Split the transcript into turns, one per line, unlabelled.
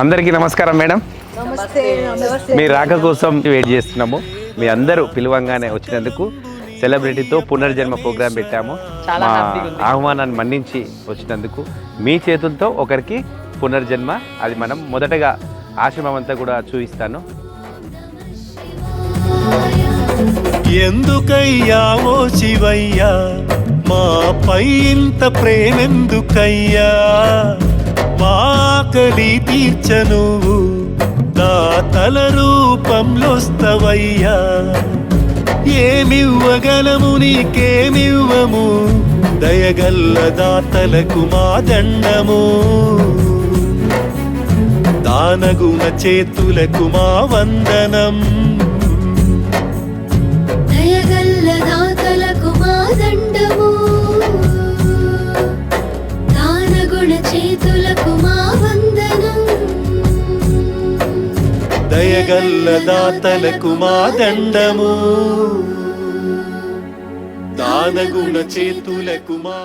అందరికీ నమస్కారం మేడం.
నమస్తే నమస్తే.
మీ రాక కోసం వెయిట్ చేస్తున్నాము. మీ అందరూ పిలువంగానే వచ్చినందుకు సెలబ్రిటీతో పునర్జన్మ ప్రోగ్రాం పెట్టాము. మా ఆహ్వానాన్ని మన్నించి వచ్చినందుకు మీ చేతులతో ఒకరికి పునర్జన్మ. అది మనం మొదటగా ఆశ్రమం అంతా కూడా చూపిస్తాను.
ఎందుకయ్యా ఓ శివయ్యా? మాపై ఇంత ప్రేమెందుకయ్యా? ఆకలి తీర్చ నువ్వు దాతల రూపంలోస్తవయ్యా. ఏమివ్వగలము నీకేమివ్వము? దయగల్ల దాతలకు మా దండము. దానగుణ చేతులకు మా వందనం.
దయగల్ల దాతలకు మా దండము.
దయగల్ల దాతలకు మా దండము దానగుణ చేతులకు మా